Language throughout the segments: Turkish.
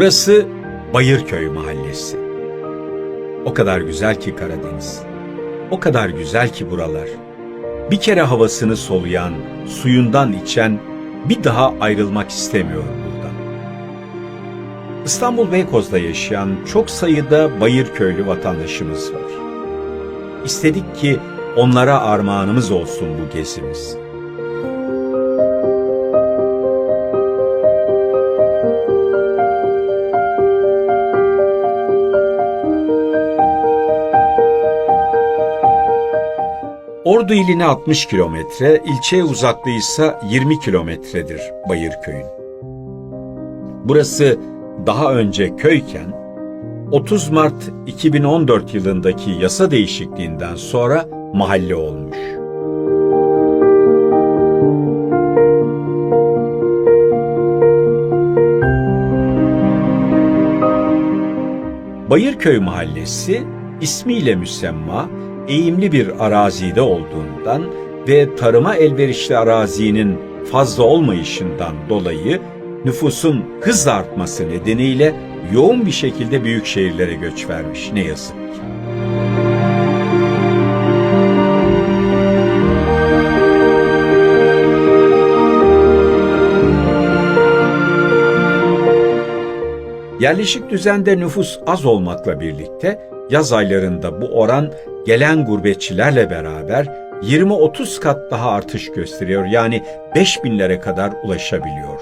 Burası Bayırköy Mahallesi. O kadar güzel ki Karadeniz. O kadar güzel ki buralar. Bir kere havasını soluyan, suyundan içen bir daha ayrılmak istemiyor buradan. İstanbul Beykoz'da yaşayan çok sayıda Bayırköylü vatandaşımız var. İstedik ki onlara armağanımız olsun bu gezimiz. Ordu iline 60 kilometre, ilçeye uzaklığı ise 20 kilometredir Bayırköy'ün. Burası daha önce köyken 30 Mart 2014 yılındaki yasa değişikliğinden sonra mahalle olmuş. Bayırköy Mahallesi ismiyle müsemma eğimli bir arazide olduğundan ve tarıma elverişli arazinin fazla olmayışından dolayı nüfusun hızla artması nedeniyle yoğun bir şekilde büyük şehirlere göç vermiş ne yazık ki. Yerleşik düzende nüfus az olmakla birlikte yaz aylarında bu oran gelen gurbetçilerle beraber 20-30 kat daha artış gösteriyor. Yani 5000'lere kadar ulaşabiliyor.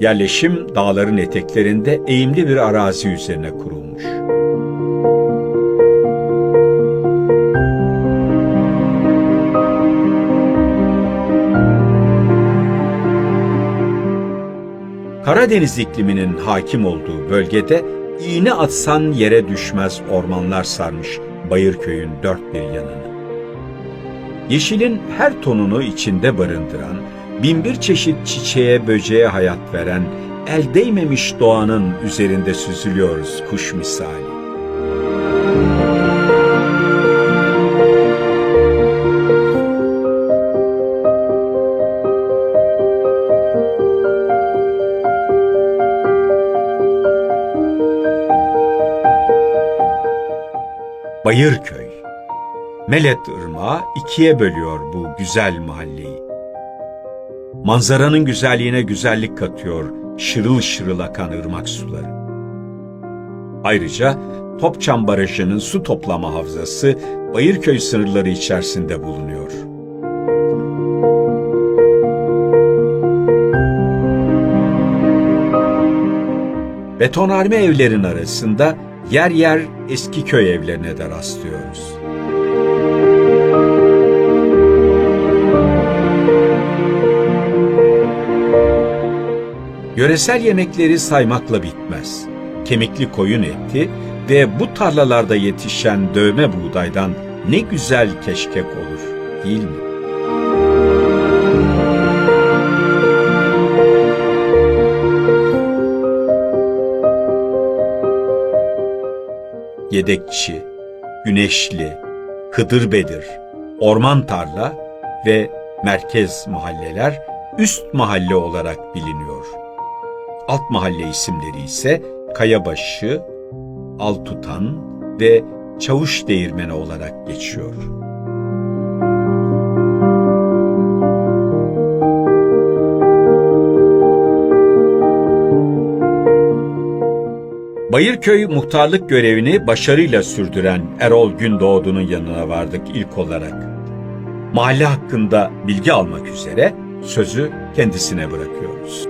Yerleşim dağların eteklerinde eğimli bir arazi üzerine kurulmuş. Karadeniz ikliminin hakim olduğu bölgede iğne atsan yere düşmez ormanlar sarmış Bayırköy'ün dört bir yanını. Yeşilin her tonunu içinde barındıran, binbir çeşit çiçeğe böceğe hayat veren, el değmemiş doğanın üzerinde süzülüyoruz kuş misali. Bayırköy. Melet Irmağı ikiye bölüyor bu güzel mahalleyi. Manzaranın güzelliğine güzellik katıyor şırıl şırıl akan ırmak suları. Ayrıca Topçam Barajı'nın su toplama havzası Bayırköy sınırları içerisinde bulunuyor. Betonarme evlerin arasında yer yer eski köy evlerine de rastlıyoruz. Yöresel yemekleri saymakla bitmez. Kemikli koyun eti ve bu tarlalarda yetişen dövme buğdaydan ne güzel keşkek olur, değil mi? Yedekçi, Güneşli, Hıdırbedir, Orman Tarla ve Merkez mahalleler üst mahalle olarak biliniyor. Alt mahalle isimleri ise Kayabaşı, Altutan ve Çavuş Değirmeni olarak geçiyor. Bayırköy muhtarlık görevini başarıyla sürdüren Erol Gündoğdu'nun yanına vardık ilk olarak. Mahalle hakkında bilgi almak üzere sözü kendisine bırakıyoruz.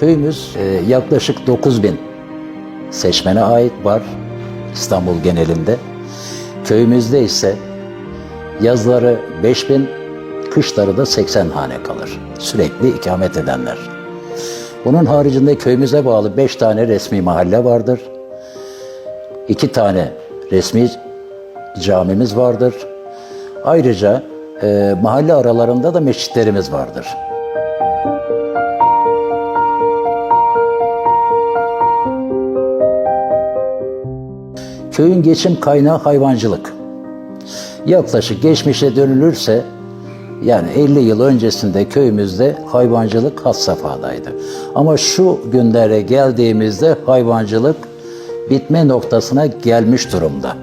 Köyümüz e, yaklaşık 9000 seçmene ait var İstanbul genelinde. Köyümüzde ise yazları 5000, kışları da 80 hane kalır. Sürekli ikamet edenler. Bunun haricinde köyümüze bağlı 5 tane resmi mahalle vardır. 2 tane resmi camimiz vardır. Ayrıca e, mahalle aralarında da mescitlerimiz vardır. Köyün geçim kaynağı hayvancılık. Yaklaşık geçmişe dönülürse yani 50 yıl öncesinde köyümüzde hayvancılık has safhadaydı. Ama şu günlere geldiğimizde hayvancılık bitme noktasına gelmiş durumda.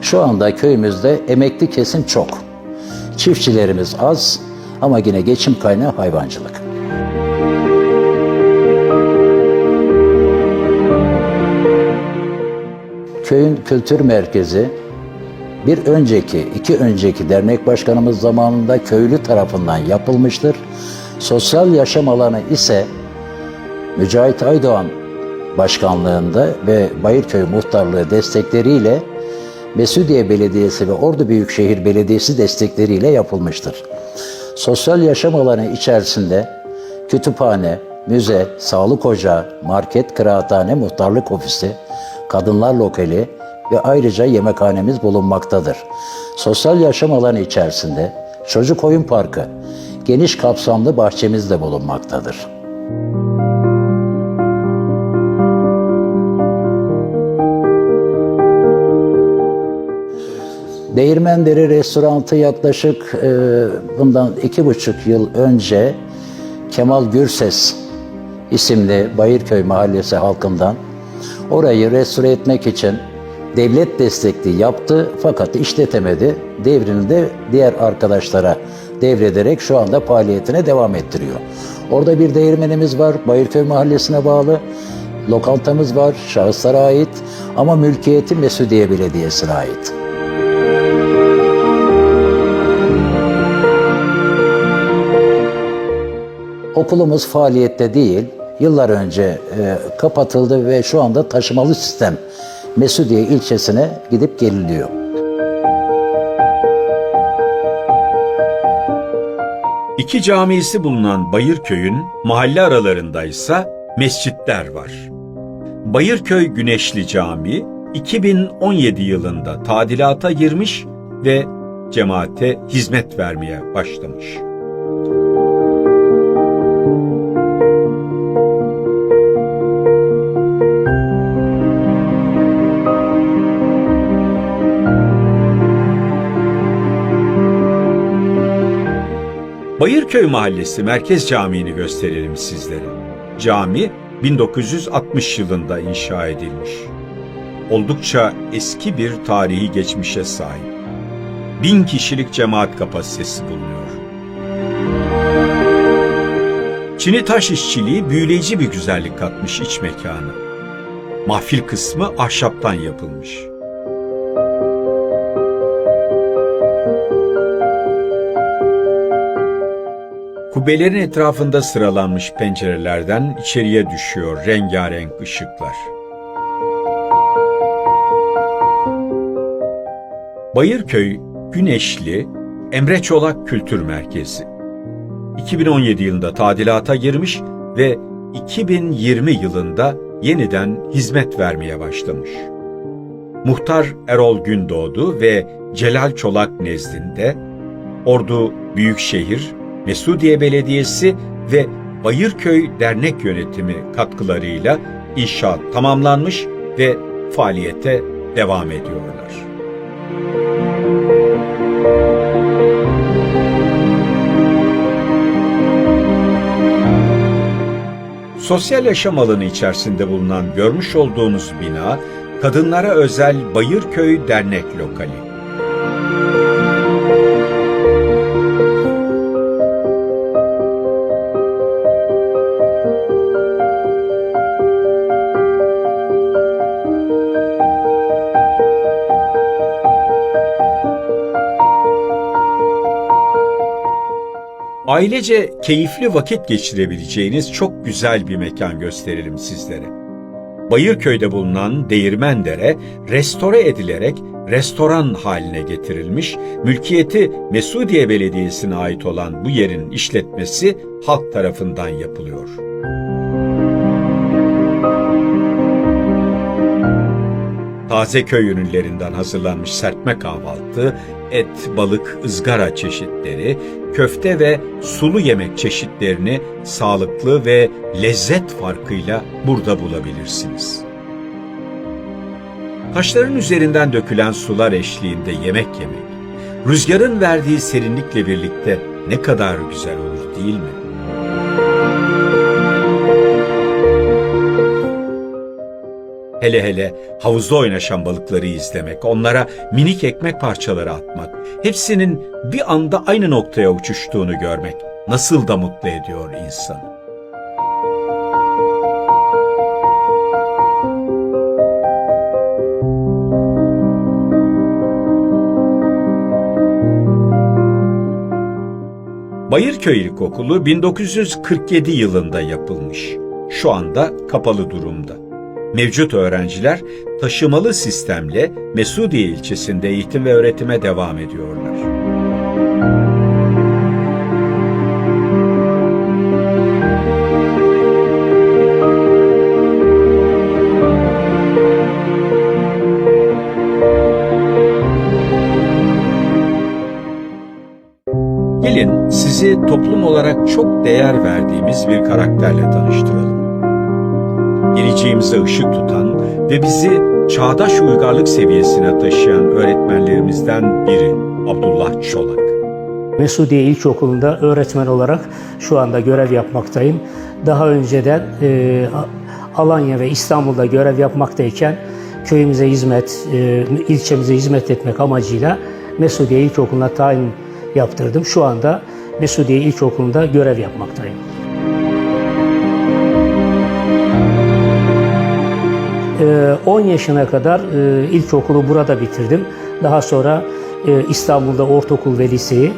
Şu anda köyümüzde emekli kesim çok. Çiftçilerimiz az ama yine geçim kaynağı hayvancılık. Köyün kültür merkezi bir önceki, iki önceki dernek başkanımız zamanında köylü tarafından yapılmıştır. Sosyal yaşam alanı ise Mücahit Aydoğan başkanlığında ve Bayırköy muhtarlığı destekleriyle Mesudiye Belediyesi ve Ordu Büyükşehir Belediyesi destekleriyle yapılmıştır. Sosyal yaşam alanı içerisinde kütüphane, müze, sağlık ocağı, market, kıraathane, muhtarlık ofisi, kadınlar lokali ve ayrıca yemekhanemiz bulunmaktadır. Sosyal yaşam alanı içerisinde çocuk oyun parkı, geniş kapsamlı bahçemiz de bulunmaktadır. Değirmendere restorantı yaklaşık e, bundan iki buçuk yıl önce Kemal Gürses isimli Bayırköy Mahallesi halkından orayı restore etmek için devlet destekli yaptı fakat işletemedi. Devrini de diğer arkadaşlara devrederek şu anda faaliyetine devam ettiriyor. Orada bir değirmenimiz var, Bayırköy Mahallesi'ne bağlı. Lokantamız var, şahıslara ait ama mülkiyeti Mesudiye Belediyesi'ne ait. Okulumuz faaliyette değil. Yıllar önce e, kapatıldı ve şu anda taşımalı sistem Mesudiye ilçesine gidip geliliyor. İki camisi bulunan Bayırköy'ün mahalle aralarındaysa mescitler var. Bayırköy Güneşli Camii 2017 yılında tadilata girmiş ve cemaate hizmet vermeye başlamış. Bayırköy Mahallesi Merkez Camii'ni gösterelim sizlere. Cami 1960 yılında inşa edilmiş. Oldukça eski bir tarihi geçmişe sahip. Bin kişilik cemaat kapasitesi bulunuyor. Çini taş işçiliği büyüleyici bir güzellik katmış iç mekana. Mahfil kısmı ahşaptan yapılmış. Kubbelerin etrafında sıralanmış pencerelerden içeriye düşüyor rengarenk ışıklar. Bayırköy, Güneşli, Emre Çolak Kültür Merkezi. 2017 yılında tadilata girmiş ve 2020 yılında yeniden hizmet vermeye başlamış. Muhtar Erol Gündoğdu ve Celal Çolak nezdinde Ordu Büyükşehir, Mesudiye Belediyesi ve Bayırköy Dernek Yönetimi katkılarıyla inşaat tamamlanmış ve faaliyete devam ediyorlar. Sosyal yaşam alanı içerisinde bulunan görmüş olduğunuz bina, kadınlara özel Bayırköy Dernek Lokali. Ailece keyifli vakit geçirebileceğiniz çok güzel bir mekan gösterelim sizlere. Bayırköy'de bulunan Değirmendere restore edilerek restoran haline getirilmiş, mülkiyeti Mesudiye Belediyesi'ne ait olan bu yerin işletmesi halk tarafından yapılıyor. Taze köy ürünlerinden hazırlanmış serpme kahvaltı, et, balık, ızgara çeşitleri, köfte ve sulu yemek çeşitlerini sağlıklı ve lezzet farkıyla burada bulabilirsiniz. Taşların üzerinden dökülen sular eşliğinde yemek yemek, rüzgarın verdiği serinlikle birlikte ne kadar güzel olur değil mi? Hele hele havuzda oynaşan balıkları izlemek, onlara minik ekmek parçaları atmak, hepsinin bir anda aynı noktaya uçuştuğunu görmek nasıl da mutlu ediyor insanı. Bayırköy İlkokulu 1947 yılında yapılmış. Şu anda kapalı durumda. Mevcut öğrenciler taşımalı sistemle Mesudiye ilçesinde eğitim ve öğretime devam ediyorlar. Gelin sizi toplum olarak çok değer verdiğimiz bir karakterle tanıştıralım. Geleceğimize ışık tutan ve bizi çağdaş uygarlık seviyesine taşıyan öğretmenlerimizden biri Abdullah Çolak. Mesudiye İlkokulu'nda öğretmen olarak şu anda görev yapmaktayım. Daha önceden e, Alanya ve İstanbul'da görev yapmaktayken köyümüze hizmet, e, ilçemize hizmet etmek amacıyla Mesudiye İlkokulu'na tayin yaptırdım. Şu anda Mesudiye İlkokulu'nda görev yapmaktayım. 10 yaşına kadar e, ilkokulu burada bitirdim. Daha sonra e, İstanbul'da ortaokul ve liseyi,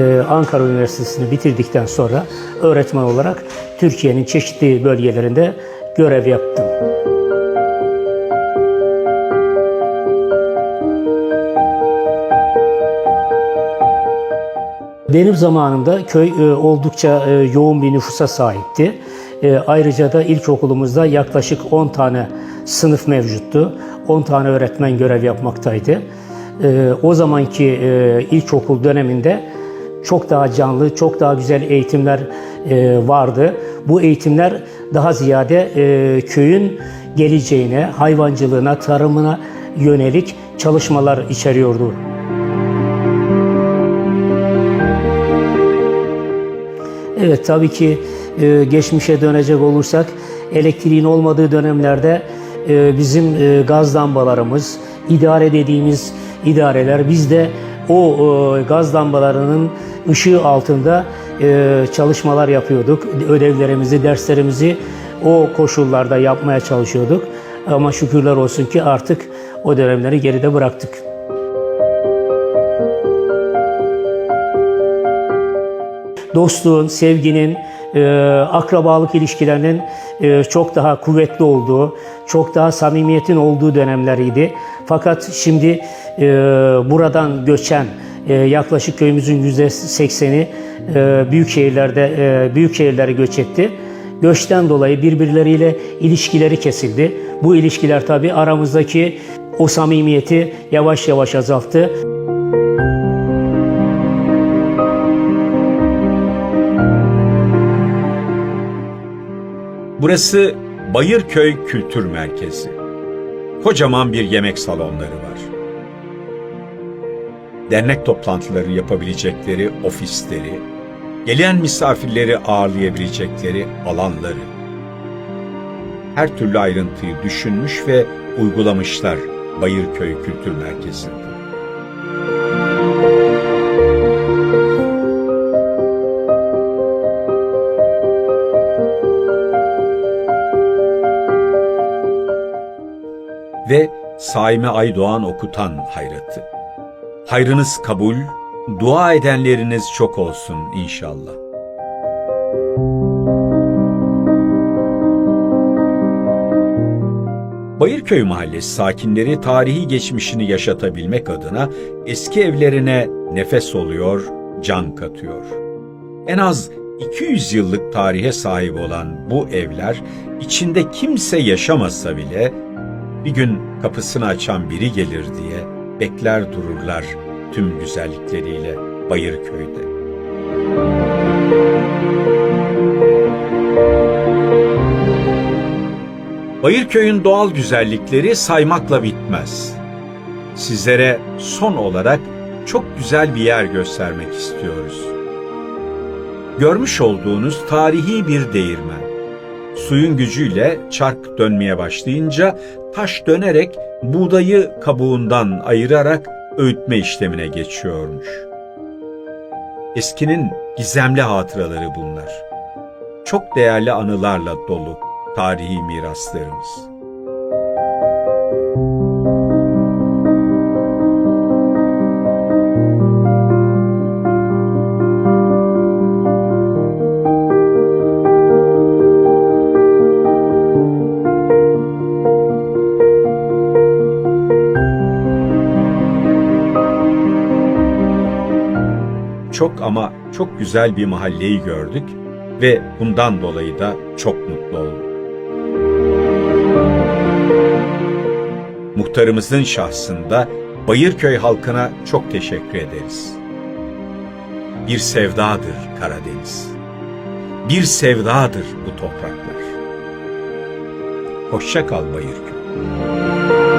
e, Ankara Üniversitesi'ni bitirdikten sonra öğretmen olarak Türkiye'nin çeşitli bölgelerinde görev yaptım. Benim zamanımda köy oldukça yoğun bir nüfusa sahipti. E, ayrıca da ilkokulumuzda yaklaşık 10 tane sınıf mevcuttu. 10 tane öğretmen görev yapmaktaydı. E, o zamanki e, ilkokul döneminde çok daha canlı, çok daha güzel eğitimler e, vardı. Bu eğitimler daha ziyade köyün geleceğine, hayvancılığına, tarımına yönelik çalışmalar içeriyordu. Evet tabii ki e, geçmişe dönecek olursak elektriğin olmadığı dönemlerde e, bizim e, gaz lambalarımız, idare dediğimiz idareler biz de o gaz lambalarının ışığı altında çalışmalar yapıyorduk. Ödevlerimizi, derslerimizi o koşullarda yapmaya çalışıyorduk. Ama şükürler olsun ki artık o dönemleri geride bıraktık. dostluğun, sevginin, e, akrabalık ilişkilerinin e, çok daha kuvvetli olduğu, çok daha samimiyetin olduğu dönemleriydi. Fakat şimdi e, buradan göçen e, yaklaşık köyümüzün yüzde sekseni e, büyük şehirlerde e, büyük şehirlere göç etti. Göçten dolayı birbirleriyle ilişkileri kesildi. Bu ilişkiler tabii aramızdaki o samimiyeti yavaş yavaş azalttı. Burası Bayırköy Kültür Merkezi. Kocaman bir yemek salonları var. Dernek toplantıları yapabilecekleri ofisleri, gelen misafirleri ağırlayabilecekleri alanları. Her türlü ayrıntıyı düşünmüş ve uygulamışlar Bayırköy Kültür Merkezi'nde. Saime Aydoğan okutan hayratı. Hayrınız kabul, dua edenleriniz çok olsun inşallah. Bayırköy Mahallesi sakinleri tarihi geçmişini yaşatabilmek adına eski evlerine nefes oluyor, can katıyor. En az 200 yıllık tarihe sahip olan bu evler içinde kimse yaşamasa bile Bir gün kapısını açan biri gelir diye bekler dururlar tüm güzellikleriyle Bayırköy'de. Bayırköy'ün doğal güzellikleri saymakla bitmez. Sizlere son olarak çok güzel bir yer göstermek istiyoruz. Görmüş olduğunuz tarihi bir değirmen. Suyun gücüyle çark dönmeye başlayınca taş dönerek buğdayı kabuğundan ayırarak öğütme işlemine geçiyormuş. Eskinin gizemli hatıraları bunlar. Çok değerli anılarla dolu tarihi miraslarımız. Çok ama çok güzel bir mahalleyi gördük ve bundan dolayı da çok mutlu olduk. Muhtarımızın şahsında Bayırköy halkına çok teşekkür ederiz. Bir sevdadır Karadeniz. Bir sevdadır bu topraklar. Hoşça kal Bayırköy.